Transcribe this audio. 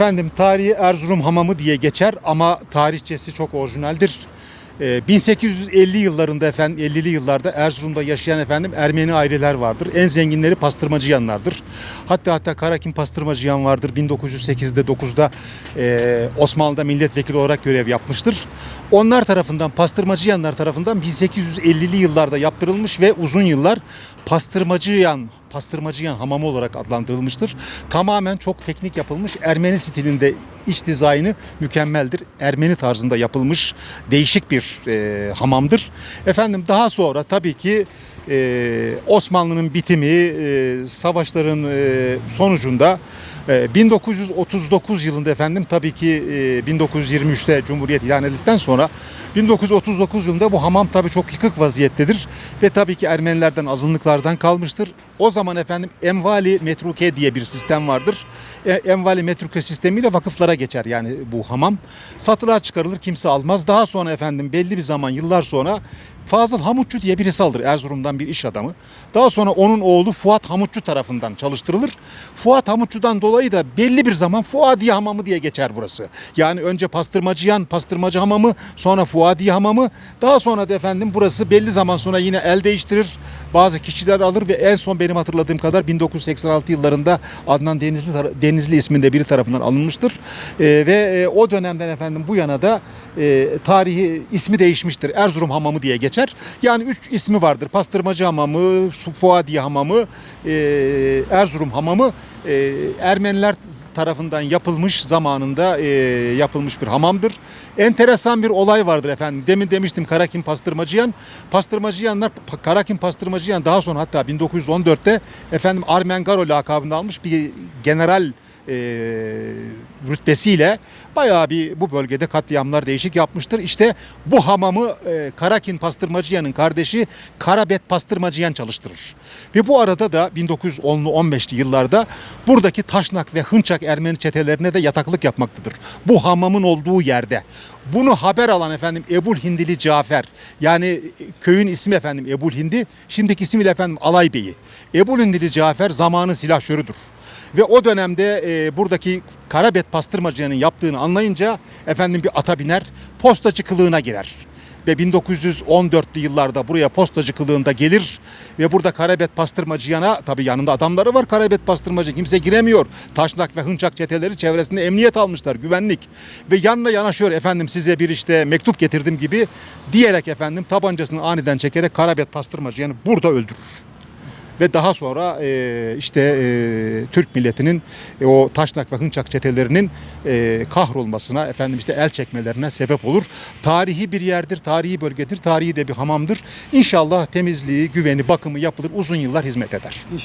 Efendim tarihi Erzurum Hamamı diye geçer ama tarihçesi çok orijinaldir. Ee, 1850 yıllarında efendim 50'li yıllarda Erzurum'da yaşayan efendim Ermeni aileler vardır. En zenginleri pastırmacıyanlardır. Hatta hatta Karakin pastırmacıyan vardır. 1908'de 9'da e, Osmanlı'da milletvekili olarak görev yapmıştır. Onlar tarafından pastırmacıyanlar tarafından 1850'li yıllarda yaptırılmış ve uzun yıllar pastırmacıyan pastırmacıyan hamamı olarak adlandırılmıştır. Tamamen çok teknik yapılmış. Ermeni stilinde iç dizaynı mükemmeldir. Ermeni tarzında yapılmış değişik bir e, hamamdır. Efendim daha sonra tabii ki e, Osmanlı'nın bitimi, e, savaşların e, sonucunda e, 1939 yılında efendim tabii ki e, 1923'te Cumhuriyet ilan edildikten sonra 1939 yılında bu hamam tabii çok yıkık vaziyettedir ve tabii ki Ermenilerden azınlıklardan kalmıştır. O zaman efendim envali metruke diye bir sistem vardır. E, envali metruke sistemiyle vakıflara geçer yani bu hamam. Satılığa çıkarılır kimse almaz. Daha sonra efendim belli bir zaman yıllar sonra Fazıl Hamutçu diye birisi alır Erzurum'dan bir iş adamı. Daha sonra onun oğlu Fuat Hamutçu tarafından çalıştırılır. Fuat Hamutçu'dan dolayı da belli bir zaman Fuadiye Hamamı diye geçer burası. Yani önce Pastırmacıyan Pastırmacı Hamamı, sonra Fuadiye Hamamı, daha sonra da efendim burası belli zaman sonra yine el değiştirir. Bazı kişiler alır ve en son benim hatırladığım kadar 1986 yıllarında Adnan Denizli Denizli isminde biri tarafından alınmıştır. Ee, ve e, o dönemden efendim bu yana da e, tarihi ismi değişmiştir. Erzurum Hamamı diye geçer. Yani üç ismi vardır. Pastırmacı Hamamı, Fuadiye Hamamı, e, Erzurum Hamamı. E, Ermeniler tarafından yapılmış zamanında e, yapılmış bir hamamdır. Enteresan bir olay vardır efendim. Demin demiştim Karakin Pastırmacıyan. Pastırmacıyanlar Karakin Pastırmacıyan daha sonra hatta 1914'te efendim Armengaro lakabını almış bir general e, rütbesiyle bayağı bir bu bölgede katliamlar değişik yapmıştır. İşte bu hamamı e, Karakin Pastırmacıyan'ın kardeşi Karabet Pastırmacıyan çalıştırır. Ve bu arada da 1910'lu 15'li yıllarda buradaki Taşnak ve Hınçak Ermeni çetelerine de yataklık yapmaktadır. Bu hamamın olduğu yerde. Bunu haber alan efendim Ebul Hindili Cafer yani e, köyün ismi efendim Ebul Hindi şimdiki ismiyle efendim Alay Bey'i. Ebul Hindili Cafer zamanın silahşörüdür. Ve o dönemde e, buradaki Karabet pastırmacının yaptığını anlayınca efendim bir ata biner postacı kılığına girer. Ve 1914'lü yıllarda buraya postacı kılığında gelir ve burada Karabet pastırmacıyana tabi yanında adamları var Karabet pastırmacı kimse giremiyor. Taşnak ve Hınçak çeteleri çevresinde emniyet almışlar güvenlik ve yanına yanaşıyor efendim size bir işte mektup getirdim gibi diyerek efendim tabancasını aniden çekerek Karabet pastırmacıyanı burada öldürür ve daha sonra e, işte e, Türk milletinin e, o Taşnak ve Hınçak çetelerinin e, kahrolmasına efendim işte el çekmelerine sebep olur. Tarihi bir yerdir, tarihi bölgedir, tarihi de bir hamamdır. İnşallah temizliği, güveni, bakımı yapılır, uzun yıllar hizmet eder.